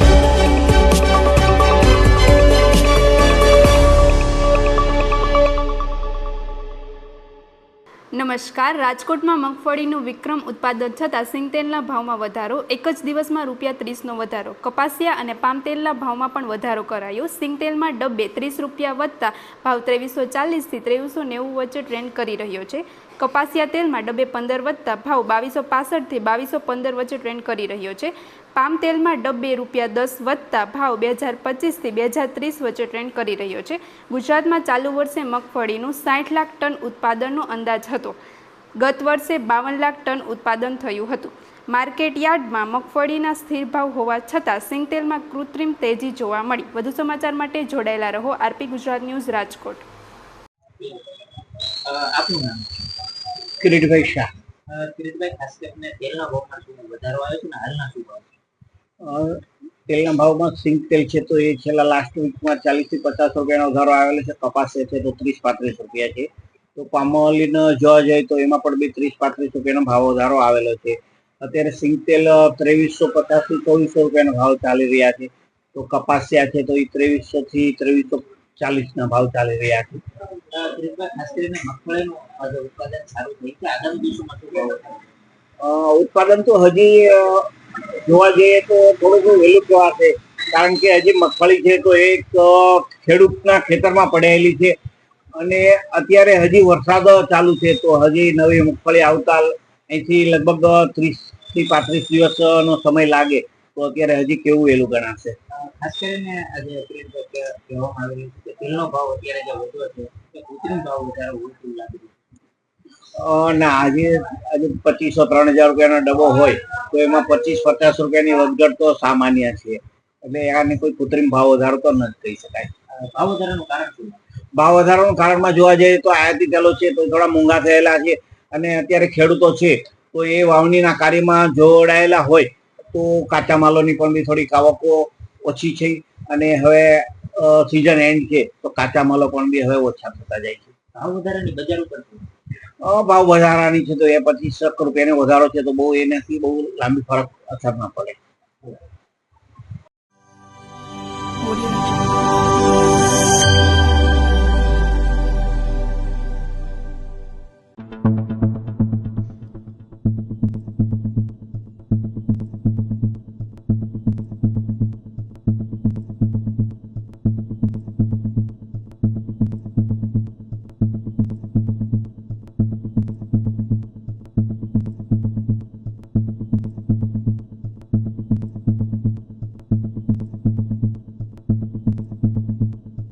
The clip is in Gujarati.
Bye. નમસ્કાર. રાજકોટમાં મગફળીનું વિક્રમ ઉત્પાદન થતાં સિંગતેલના ભાવમાં વધારો. એક જ દિવસમાં રૂપિયા ત્રીસનો વધારો. કપાસિયા અને પામતેલના ભાવમાં પણ વધારો કરાયો. સિંગતેલમાં ડબ્બે ત્રીસ રૂપિયા વધતા ભાવ ત્રેવીસો ચાલીસથી ત્રેવીસો નેવું વચ્ચે ટ્રેન્ડ કરી રહ્યો છે. કપાસિયા તેલમાં ડબ્બે પંદર વધતા ભાવ બાવીસો પાસઠથી બાવીસો પંદર વચ્ચે ટ્રેન્ડ કરી રહ્યો છે. પામ તેલમાં ડબ્બે રૂપિયા દસ વધતા ભાવ બે હજાર પચીસથી બે હજાર ત્રીસ વચ્ચે ટ્રેન્ડ કરી રહ્યો છે. ગુજરાતમાં ચાલુ વર્ષે મગફળીનું સાઠ લાખ ટન ઉત્પાદનનો અંદાજ હતો. ગત વર્ષે બાવન લાખ ટન ઉત્પાદન થયું હતું. માર્કેટ યાર્ડમાં મગફળીના સ્થિર ભાવ હોવા છતાં સિંગતેલમાં કૃત્રિમ તેજી જોવા મળી. વધુ સમાચાર માટે જોડાયેલા રહો આરપી ગુજરાત ન્યૂઝ રાજકોટ. આપનું નામ? કિરીટભાઈ શાહ. કિરીટભાઈ ખાસ કરીને તેલના ભાવમાં શું વધારો આવ્યો છે ને હાલના શું ભાવ તેલના ભાવમાં સિંગ તેલ છે તો એ છેલ્લા લાસ્ટ વીકમાં ચાલીસથી પચાસ રૂપિયાનો વધારો આવેલો છે. કપાસ છે તો ત્રીસ પાંત્રીસ રૂપિયા છે. તો પામોલીનો જોવા જાય તો એમાં પણ બી ત્રીસ પાંત્રીસ રૂપિયાનો ભાવ વધારો આવેલો છે. અત્યારે સિંગ તેલ ત્રેવીસો પચાસથી ચોવીસો રૂપિયાનો ભાવ ચાલી રહ્યા છે. તો કપાસિયા છે તો એ ત્રેવીસો થી ત્રેવીસો ચાલીસના ભાવ ચાલી રહ્યા છે. ઉત્પાદન તો હજી જોવા જઈએ તો થોડુંક વહેલું કહેવાશે કારણ કે હજી મગફળી છે તો એક ખેડૂતના ખેતરમાં પડેલી છે. અને અત્યારે હજી વરસાદ ચાલુ છે તો હજી નવી મગફળી આવતા અહીંથી લગભગ ત્રીસથી પાંત્રીસ દિવસનો સમય લાગે. તો અત્યારે હજી કેવું વહેલું ગણાશે? ખાસ કરીને આજે કહેવામાં આવેલું છે કે તેલનો ભાવ અત્યારે જે વધુ છે તે કૃત્રિમ ભાવ વધારે હોય તેવું લાગી. ના આજે આજે પચીસો ત્રણ હજાર રૂપિયાનો ડબ્બો હોય તો એમાં પચીસ પચાસ રૂપિયાની વધઘટ તો સામાન્ય છે. એટલે આને કોઈ કૃત્રિમ ભાવ વધારો તો નથી કહી શકાય. ભાવ વધારાનું કારણ શું? ભાવ વધારાનું કારણમાં જોવા જઈએ તો આયાતી તેલો છે તો થોડા મોંઘા થયેલા છે અને અત્યારે ખેડૂતો છે તો એ વાવણીના કાર્યમાં જોડાયેલા હોય તો કાચા માલોની પણ બી થોડીક આવકો ઓછી છે અને હવે સિઝન એન્ડ છે તો કાચા માલો પણ બી હવે ઓછા થતા જાય છે. ભાવ વધારાની બજાર ઉપર ભાવ વધારાની છે તો એ પચીસ રૂપિયાનો વધારો છે તો બહુ એનાથી બહુ લાંબી ફરક અસર ના પડે.